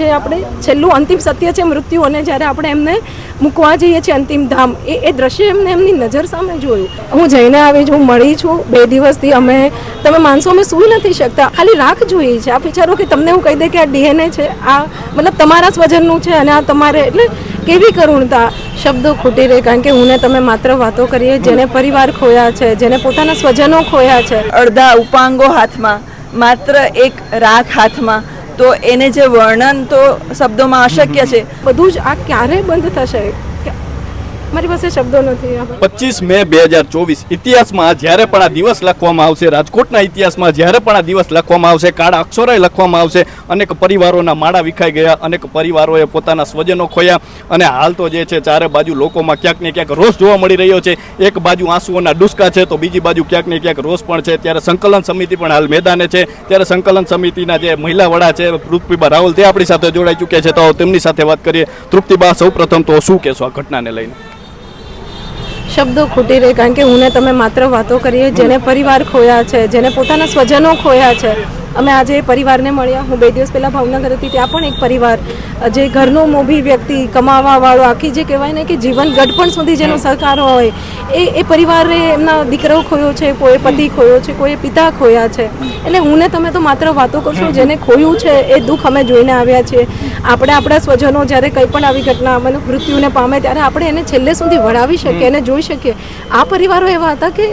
જે આપણે છેલ્લું અંતિમ સત્ય છે મૃત્યુ અને જ્યારે આપણે એમને મૂકવા જઈએ છીએ અંતિમ ધામ, એ એ દ્રશ્ય એમને એમની નજર સામે જોયું. હું જઈને આવી છું મળી છું બે દિવસથી, અમે, તમે માનસો અમે સૂઈ નથી શકતા. ખાલી રાખ જોઈએ છે. આ વિચારો કે તમને હું કહી દે કે આ ડીએનએ છે, આ મતલબ તમારા સ્વજનનું છે અને આ તમારે, એટલે કેવી કરુણતા? શબ્દો ખૂટી રહે કારણ કે હું તમે માત્ર વાતો કરીએ, જેને પરિવાર ખોયા છે, જેને પોતાના સ્વજનો ખોયા છે. અડધા ઉપાંગો હાથમાં, માત્ર એક રાખ હાથમાં તો એને જે વર્ણન તો શબ્દોમાં અશક્ય છે. બધું જ આ ક્યારે બંધ થશે? મારી પાસે શબ્દો નથી પચીસ મે બે હજાર ચોવીસ. ઇતિહાસમાં જ્યારે પણ આ દિવસ લખવામાં આવશે, રાજકોટના ઇતિહાસમાં જ્યારે પણ આ દિવસ લખવામાં આવશે, કાળા અક્ષરોએ લખવામાં આવશે, અનેક પરિવારોના માળા વિખાઈ ગયા, અનેક પરિવારોએ પોતાના સ્વજનો ખોયા, અને હાલ તો જે છે, ચારે બાજુ લોકોમાં ક્યાંક ને ક્યાંક રોષ જોવા મળી રહ્યો છે. એક બાજુ આંસુઓના ડુસકા છે, તો બીજી બાજુ ક્યાંક ને ક્યાંક રોષ પણ છે. ત્યારે સંકલન સમિતિ પણ હાલ મેદાને છે. ત્યારે સંકલન સમિતિના જે મહિલા વડા છે તૃપ્તિબા રાહુલ તે આપણી સાથે જોડાઈ ચૂક્યા છે. તો તેમની સાથે વાત કરીએ. તૃપ્તિબા સૌપ્રથમ તો શું કહેશો આ ઘટનાને લઈને? શબ્દો ખૂટી રહે કારણ કે હું ને તમે માત્ર વાતો કરીએ, જેને પરિવાર ખોયા છે, જેને પોતાના સ્વજનો ખોયા છે, અમે આજે એ પરિવારને મળ્યા. હું બે દિવસ પહેલાં ભાવનગર હતી, ત્યાં પણ એક પરિવાર, જે ઘરનો મોભી વ્યક્તિ, કમાવાવાળો, આખી જે કહેવાય ને કે જીવન ગઢપણ સુધી જેનો સહકાર હોય, એ એ પરિવારે એમના દીકરો ખોયો છે, કોઈ પતિ ખોયો છે, કોઈ પિતા ખોયા છે. એટલે હું ને તમે તો માત્ર વાતો કરશો, જેને ખોયું છે, એ દુઃખ અમે જોઈને આવ્યા છીએ. આપણે આપણા સ્વજનો જ્યારે કંઈ પણ આવી ઘટના મતલબ મૃત્યુને પામે ત્યારે આપણે એને છેલ્લે સુધી વળાવી શકીએ એને જોઈ શકીએ. આ પરિવારો એવા હતા કે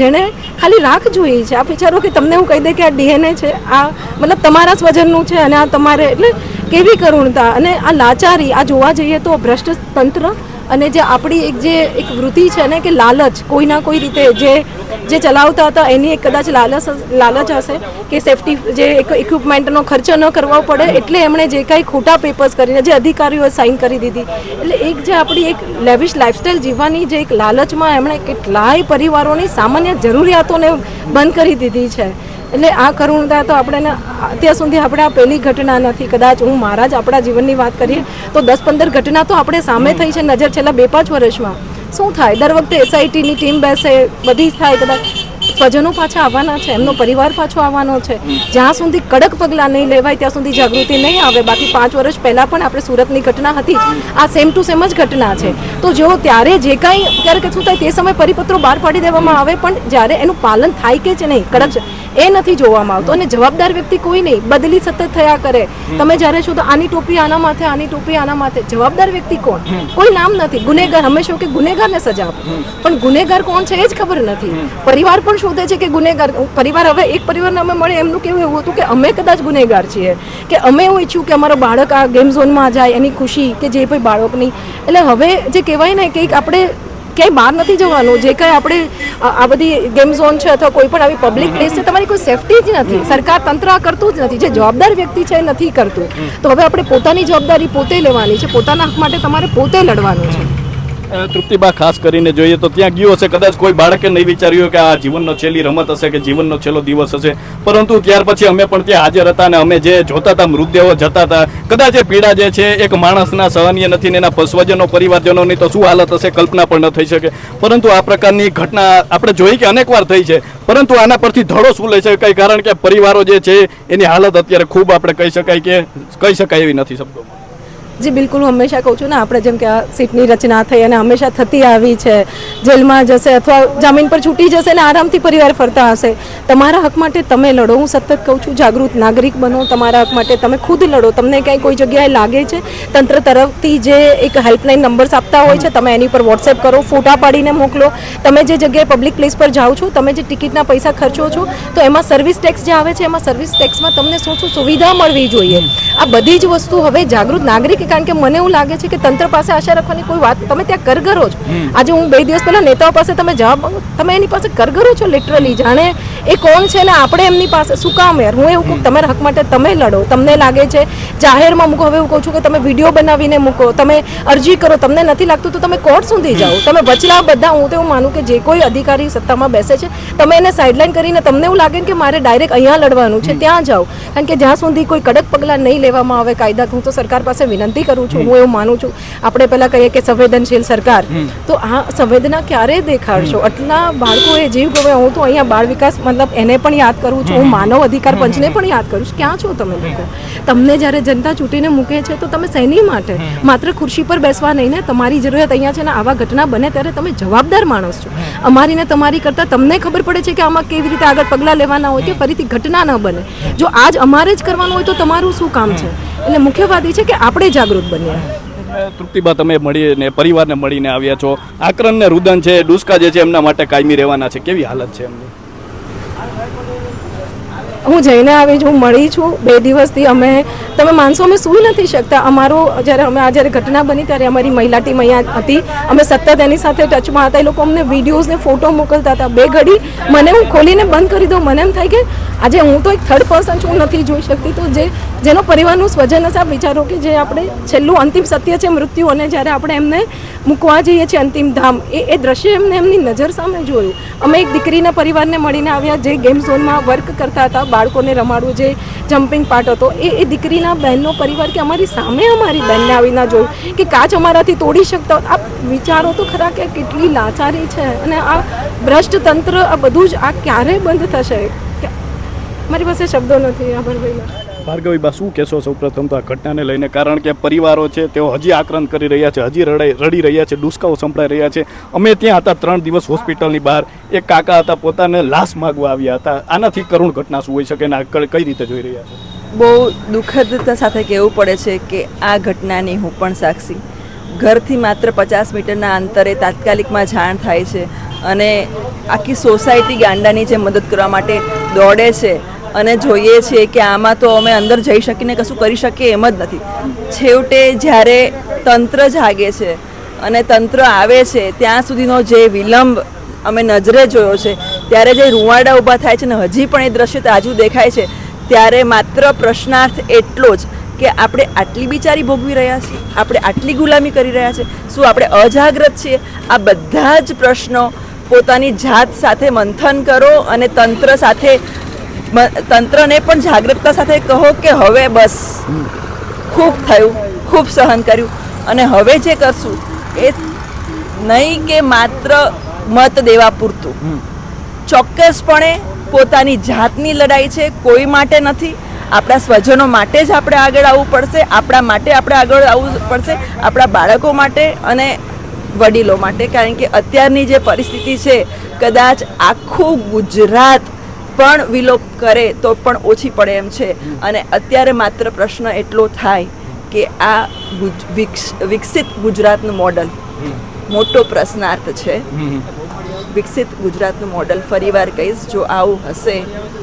જેણે ખાલી રાખ જોઈ છે. આ વિચારો કે તમને હું કહી દે કે આ ડીએનએ છે, આ મતલબ તમારા સ્વજનનું છે અને આ તમારે એટલે કેવી કરુણતા અને આ લાચારી, આ જોવા જઈએ તો ભ્રષ્ટ તંત્ર અને જે આપણી એક જે એક વૃત્તિ છે ને કે લાલચ કોઈના કોઈ રીતે જે જે ચલાવતા હતા, એની એક કદાચ લાલચ લાલચ હશે કે સેફટી જે એક ઇક્વિપમેન્ટનો ખર્ચ ન કરવો પડે, એટલે એમણે જે કાંઈ ખોટા પેપર્સ કરીને, જે અધિકારીઓએ સાઇન કરી દીધી. એટલે એક જે આપણી એક લેવિશ લાઇફસ્ટાઇલ જીવવાની જે એક લાલચમાં એમણે કેટલાય પરિવારોની સામાન્ય જરૂરિયાતોને બંધ કરી દીધી છે. એટલે આ કરુણતા તો આપણે અત્યાર સુધી આપણે આ પહેલી ઘટના નથી. કદાચ હું મારા જ આપણા જીવનની વાત કરીએ, તો દસ પંદર ઘટના તો આપણે સામે થઈ છે નજર છેલ્લા બે પાંચ વર્ષમાં. શું થાય? દર વખતે એસઆઈટીની ટીમ બેસે, બધી જ થાય. કદાચ સ્વજનો પાછા આવવાના છે, એમનો પરિવાર પાછો આવવાનો છે. જ્યાં સુધી કડક પગલાં નહીં લેવાય, ત્યાં સુધી જાગૃતિ નહીં આવે. બાકી પાંચ વર્ષ પહેલાં પણ આપણે સુરતની ઘટના હતી. આ સેમ ટુ સેમ જ ઘટના છે. તો જેઓ ત્યારે જે કાંઈ, ત્યારે શું થાય, તે સમયે પરિપત્રો બહાર પાડી દેવામાં આવે, પણ જ્યારે એનું પાલન થાય કે જ નહીં, કડક એ નથી જોવામાં આવતું. અને જવાબદાર વ્યક્તિ કોઈ નહીં બદલી સતત થયા કરે. તમે જ્યારે છો તો આની ટોપી આના માથે આની ટોપી આના માથે. જવાબદાર વ્યક્તિ કોણ? કોઈ નામ નથી. ગુનેગાર હંમેશા કે ગુનેગારને સજા આપો. પણ ગુનેગાર કોણ છે એ જ ખબર નથી. પરિવાર પણ શોધે છે કે ગુનેગાર પરિવાર હવે એક પરિવારને અમે મળે એમનું કેવું એવું હતું કે અમે કદાચ ગુનેગાર છીએ. કે અમે એવું ઈચ્છ્યું કે અમારો બાળક આ ગેમ ઝોનમાં જાય એની ખુશી કે જે કોઈ બાળકની. એટલે હવે જે કહેવાય ને કે આપણે ક્યાંય બહાર નથી જવાનું. જે કંઈ આપણે આ બધી ગેમ ઝોન છે અથવા કોઈ પણ આવી પબ્લિક પ્લેસ છે, તમારી કોઈ સેફટી જ નથી. સરકાર તંત્ર કરતું જ નથી. જે જવાબદાર વ્યક્તિ છે એ નથી કરતું. તો હવે આપણે પોતાની જવાબદારી પોતે લેવાની છે. પોતાના હક માટે તમારે પોતે લડવાનું છે. તૃપ્તિબા, ખાસ કરીને જોઈએ તો ત્યાં ગયો હશે. કદાચ કોઈ બાળકે નહીં વિચાર્યું કે આ જીવનનો છેલ્લી રમત હશે કે જીવનનો છેલ્લો દિવસ હશે. પરંતુ ત્યાર પછી અમે પણ ત્યાં હાજર હતા અને અમે જે જોતા હતા, મૃતદેહો જતા હતા. કદાચ એ પીડા જે છે, એક માણસના સહનીય નથી ને એના સ્વજનો પરિવારજનોની તો શું હાલત હશે કલ્પના પણ ન થઈ શકે. પરંતુ આ પ્રકારની ઘટના આપણે જોઈ કે અનેકવાર થઈ છે. પરંતુ આના પરથી ધડો શું લઈ શકાય? કારણ કે પરિવારો જે છે, એની હાલત અત્યારે ખૂબ આપણે કહી શકાય કે, કહી શકાય એવી નથી શબ્દોમાં. જી, બિલકુલ, હું હંમેશા કહું છું ને, આપણે જેમ કે આ સીટની રચના થઈ અને હંમેશા થતી આવી છે, જેલમાં જશે અથવા જામીન પર છૂટી જશે ને આરામથી પરિવાર ફરતા હશે, તમારા હક માટે તમે લડો. હું સતત કહું છું, જાગૃત નાગરિક બનો તમારા હક માટે. તમે ખુદ લડો. તમને ક્યાંય કોઈ જગ્યાએ લાગે છે, તંત્ર તરફથી જે એક હેલ્પલાઇન નંબર્સ આપતા હોય છે, તમે એની પર વોટ્સએપ કરો, ફોટા પાડીને મોકલો. તમે જે જગ્યાએ પબ્લિક પ્લેસ પર જાઓ છો, તમે જે ટિકિટના પૈસા ખર્ચો છો, તો એમાં સર્વિસ ટેક્સ જે આવે છે, એમાં સર્વિસ ટેક્સમાં તમને શું શું સુવિધા મળવી જોઈએ? આ બધી જ વસ્તુ હવે જાગૃત નાગરિક કારણ કે મને એવું લાગે છે કે તંત્ર પાસે આશા રાખવાની કોઈ વાત તમે ત્યાં કરગરો છો આજે હું બે દિવસ પહેલા નેતાઓ પાસે તમે જવાબ તમે એની પાસે કરગરો છો લિટરલી જાણે એ કોણ છે ને આપણે એમની પાસે? શું કામ યાર? હું એવું કહું તમારા હક માટે તમે લડો. તમને લાગે છે જાહેરમાં મૂકો હવે એવું કહું છું કે તમે વીડિયો બનાવીને મૂકો તમે અરજી કરો તમને નથી લાગતું તો તમે કોર્ટ સુધી જાઓ. તમે વચલા બધા હું તો એવું માનું કે જે કોઈ અધિકારી સત્તામાં બેસે છે તમે એને સાઇડલાઇન કરીને તમને એવું લાગે કે મારે ડાયરેક્ટ અહીંયા લડવાનું છે ત્યાં જાઓ. કારણ કે જ્યાં સુધી કોઈ કડક પગલાં નહીં લેવામાં આવે કાયદા હું તો સરકાર પાસે વિનંતી કરું છું હું એવું માનું છું. આપણે પહેલાં કહીએ કે સંવેદનશીલ સરકાર. તો આ સંવેદના ક્યારે દેખાડશો? આટલા બાળકોએ જીવ ગમે હું તો અહીંયા બાળ વિકાસ મતલબ એને પણ યાદ કરું છું હું માનવ અધિકાર પંચને પણ યાદ કરું છું. ક્યાં છો તમે લોકો? તમને જ્યારે જનતા ચૂંટીને મૂકે છે તો તમે શેની માટે માત્ર ખુરશી પર બેસવા નહીં ને તમારી જરૂરિયાત અહીંયા છે ને આવા ઘટના બને ત્યારે તમે જવાબદાર માણસ છો. અમારી ને તમારી કરતાં તમને ખબર પડે છે કે આમાં કેવી રીતે આગળ પગલાં લેવાના હોય કે ફરીથી ઘટના ન બને. જો આજ અમારે જ કરવાનું હોય તો તમારું શું કામ છે? એટલે મુખ્ય વાત એ છે કે આપણે જાગૃત બનીએ. તૃપ્તિબા તમે મળીને પરિવારને મળીને આવ્યા છો. આકરન ને રુદન છે ડુસકા જે છે એમના માટે કાયમી રહેવાના છે. કેવી હાલત છે એમની? હું જઈને આવી છું મળી છું. બે દિવસથી અમે, તમે માનસો અમે સૂઈ નથી શકતા. અમારો, જ્યારે અમે આ જ્યારે ઘટના બની ત્યારે અમારી મહિલા ટીમ અહીંયા હતી. અમે સતત એની સાથે ટચમાં હતા. એ લોકો અમને વિડીયોઝને ફોટો મોકલતા હતા. બે ઘડી મને હું ખોલીને બંધ કરી દઉં. મને એમ થાય કે આજે હું તો એક થર્ડ પર્સન છું નથી જોઈ શકતી. તો જે, જેનો પરિવારનું સ્વજન હશે વિચારો કે જે આપણે છેલ્લું અંતિમ સત્ય છે મૃત્યુ અને જ્યારે આપણે એમને મૂકવા જઈએ છીએ અંતિમ ધામ, એ એ દ્રશ્ય એમને એમની નજર સામે જોયું. અમે એક દીકરીના પરિવારને મળીને આવ્યા, જે ગેમ ઝોનમાં વર્ક કરતા હતા. બાળકોને રમાડવું જે જમ્પિંગ પાર્ટ હતો. એ એ દીકરીના બહેનનો પરિવાર કે અમારી સામે અમારી બહેનને આવીને જોયું કે કાચ અમારાથી તોડી શકતા. આ વિચારો તો ખરા કે કેટલી લાચારી છે અને આ ભ્રષ્ટ તંત્ર આ બધું જ આ ક્યારે બંધ થશે? મારી પાસે શબ્દો નથી, આભાર ભાઈના. ભાર્ગવીબા શું કહેશો? સૌ પ્રથમ તો આ ઘટનાને લઈને, કારણ કે પરિવારો છે, તેઓ હજી આક્રંદ કરી રહ્યા છે, હજી રડાઈ, રડી રહ્યા છે, ડુસકાઓ સંભળાઈ રહ્યા છે. અમે ત્યાં હતા ત્રણ દિવસ હોસ્પિટલની બહાર. એક કાકા હતા, પોતાને લાશ માગવા આવ્યા હતા. આનાથી કરુણ ઘટના શું હોઈ શકે ને આ કઈ રીતે જોઈ રહ્યા છે? બહુ દુઃખદતા સાથે કહેવું પડે છે કે આ ઘટનાની હું પણ સાક્ષી. ઘરથી માત્ર પચાસ મીટરના અંતરે તાત્કાલિકમાં જાણ થાય છે અને આખી સોસાયટી ગાંડાની જે મદદ કરવા માટે દોડે છે અને જોઈએ છીએ કે આમાં તો અમે અંદર જઈ શકીને કશું કરી શકીએ એમ જ નથી. છેવટે જ્યારે તંત્ર જાગે છે અને તંત્ર આવે છે, ત્યાં સુધીનો જે વિલંબ અમે નજરે જોયો છે, ત્યારે જે રૂવાડા ઊભા થાય છે ને હજી પણ એ દ્રશ્ય તાજું દેખાય છે, ત્યારે માત્ર પ્રશ્નાર્થ એટલો જ કે આપણે આટલી બિચારી ભોગવી રહ્યા છીએ, આપણે આટલી ગુલામી કરી રહ્યા છીએ શું આપણે અજાગ્રત છીએ? આ બધા જ પ્રશ્નો પોતાની જાત સાથે મંથન કરો અને તંત્ર સાથે તંત્રને પણ જાગૃતતા સાથે કહો કે હવે બસ. ખૂબ થયું ખૂબ સહન કર્યું. અને હવે જે કરશું એ નહીં કે માત્ર મત દેવા પૂરતું. ચોક્કસપણે પોતાની જાતની લડાઈ છે કોઈ માટે નથી. આપણા સ્વજનો માટે જ આપણે આગળ આવવું પડશે આપણા માટે આપણે આગળ આવવું પડશે આપણા બાળકો માટે અને વડીલો માટે. કારણ કે અત્યારની જે પરિસ્થિતિ છે કદાચ આખું ગુજરાત પણ વિલોપ કરે તો પણ ઓછી પડે એમ છે. અને અત્યારે માત્ર પ્રશ્ન એટલો થાય કે આ વિકસિત ગુજરાતનું મોડલ. મોટો પ્રશ્નાર્થ છે. વિકસિત ગુજરાતનું મોડલ ફરીવાર કહીશ, જો આવું હશે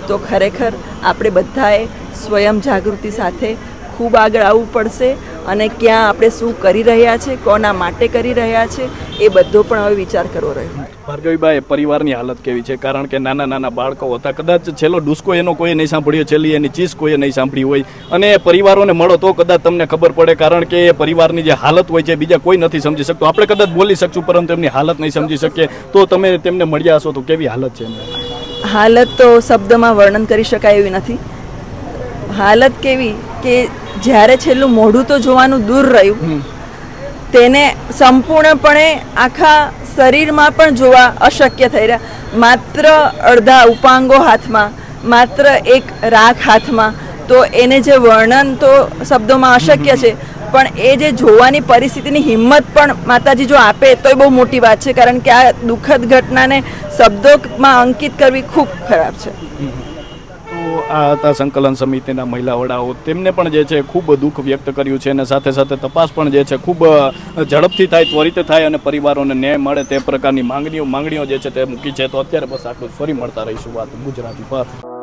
તો ખરેખર આપણે બધાએ સ્વયં જાગૃતિ સાથે ખૂબ આગળ આવવું પડશે અને ક્યાં આપણે શું કરી રહ્યા છે, કોના માટે કરી રહ્યા છે, એ બધો પણ હવે વિચાર કરવો રહ્યો. ભાર્ગવીબાએ પરિવારની હાલત કેવી છે? કારણ કે નાના નાના બાળકો હતા. કદાચ છેલ્લો ડુસ્કો એનો કોઈ નહીં સાંભળ્યો છેલ્લી એની ચીસ કોઈએ નહીં સાંભળી હોય. અને પરિવારોને મળો તો કદાચ તમને ખબર પડે કારણ કે એ પરિવારની જે હાલત હોય છે બીજા કોઈ નથી સમજી શકતું. આપણે કદાચ બોલી શકશું પરંતુ એમની હાલત નહીં સમજી શકીએ. તો તમે તેમને મળ્યા હશો તો કેવી હાલત છે હાલત તો શબ્દમાં વર્ણન કરી શકાય એવી નથી. હાલત કેવી કે જ્યારે છેલ્લું મોઢું તો જોવાનું દૂર રહ્યું તેને સંપૂર્ણપણે આખા શરીરમાં પણ જોવા અશક્ય થઈ રહ્યા. માત્ર અડધા ઉપાંગો હાથમાં, માત્ર એક રાખ હાથમાં. તો એને જે વર્ણન તો શબ્દોમાં અશક્ય છે, પણ એ જે જોવાની પરિસ્થિતિની હિંમત પણ માતાજી જો આપે તો એ બહુ મોટી વાત છે, કારણ કે આ દુઃખદ ઘટનાને શબ્દોમાં અંકિત કરવી ખૂબ ખરાબ છે. આ હતા સંકલન સમિતિના મહિલા વડાઓ તેમને પણ જે છે ખૂબ દુઃખ વ્યક્ત કર્યું છે અને સાથે સાથે તપાસ પણ જે છે ખૂબ ઝડપથી થાય, ત્વરિત થાય અને પરિવારોને ન્યાય મળે તે પ્રકારની માંગણીઓ માંગણીઓ જે છે તે મૂકી છે. તો અત્યારે બસ આટલું જ. ફરી મળતા રહીશું વાત ગુજરાતી પર.